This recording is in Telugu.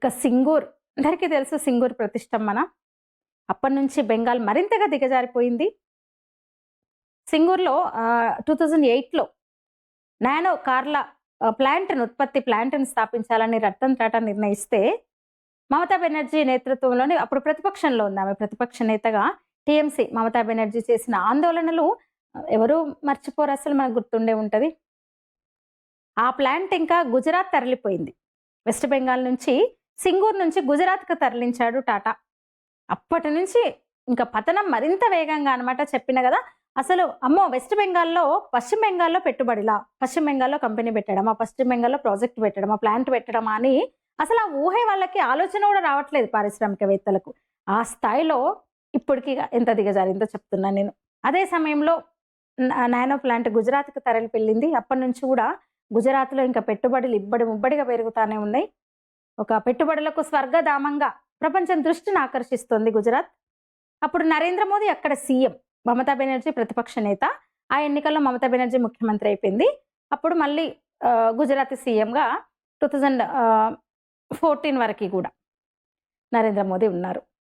ఇక సింగూర్ అందరికీ తెలుసు సింగూర్ ప్రతిష్టంభన అప్పటి నుంచి బెంగాల్ మరింతగా దిగజారిపోయింది. సింగూర్లో టూ థౌజండ్ ఎయిట్లో నానో కార్ల ప్లాంట్ను ఉత్పత్తి ప్లాంట్ను స్థాపించాలని రతన్ టాటా నిర్ణయిస్తే మమతా బెనర్జీ నేతృత్వంలోని అప్పుడు ప్రతిపక్షంలో ఉంది ఆమె ప్రతిపక్ష నేతగా టీఎంసీ మమతా బెనర్జీ చేసిన ఆందోళనలు ఎవరు మర్చిపోరు అసలు మనకు గుర్తుండే ఉంటుంది. ఆ ప్లాంట్ ఇంకా గుజరాత్ తరలిపోయింది. వెస్ట్ బెంగాల్ నుంచి సింగూర్ నుంచి గుజరాత్కు తరలించాడు టాటా. అప్పటి నుంచి ఇంకా పతనం మరింత వేగంగా అనమాట చెప్పిన కదా అసలు అమ్మో వెస్ట్ బెంగాల్లో పశ్చిమ బెంగాల్లో పెట్టుబడిలా? పశ్చిమ బెంగాల్లో కంపెనీ పెట్టడమా? పశ్చిమ బెంగాల్లో ప్రాజెక్ట్ పెట్టడమా? ఆ ప్లాంట్ పెట్టడమా అని అసలు ఆ ఊహే వాళ్ళకి ఆలోచన కూడా రావట్లేదు పారిశ్రామికవేత్తలకు. ఆ స్థాయిలో ఇప్పటికి ఎంత దిగజారిందో చెప్తున్నాను నేను. అదే సమయంలో నానో ప్లాంట్ గుజరాత్కి తరలి వెళ్ళింది అప్పటి నుంచి కూడా గుజరాత్లో ఇంకా పెట్టుబడులు ఇబ్బడి ముబ్బడిగా పెరుగుతూనే ఉన్నాయి. ఒక పెట్టుబడులకు స్వర్గధామంగా ప్రపంచం దృష్టిని ఆకర్షిస్తోంది గుజరాత్. అప్పుడు నరేంద్ర మోదీ అక్కడ సీఎం మమతా బెనర్జీ ప్రతిపక్ష నేత. ఆ ఎన్నికల్లో మమతా బెనర్జీ ముఖ్యమంత్రి అయిపోయింది. అప్పుడు మళ్ళీ గుజరాత్ సీఎంగా టూ థౌజండ్ ఫోర్టీన్ వరకు కూడా నరేంద్ర మోదీ ఉన్నారు.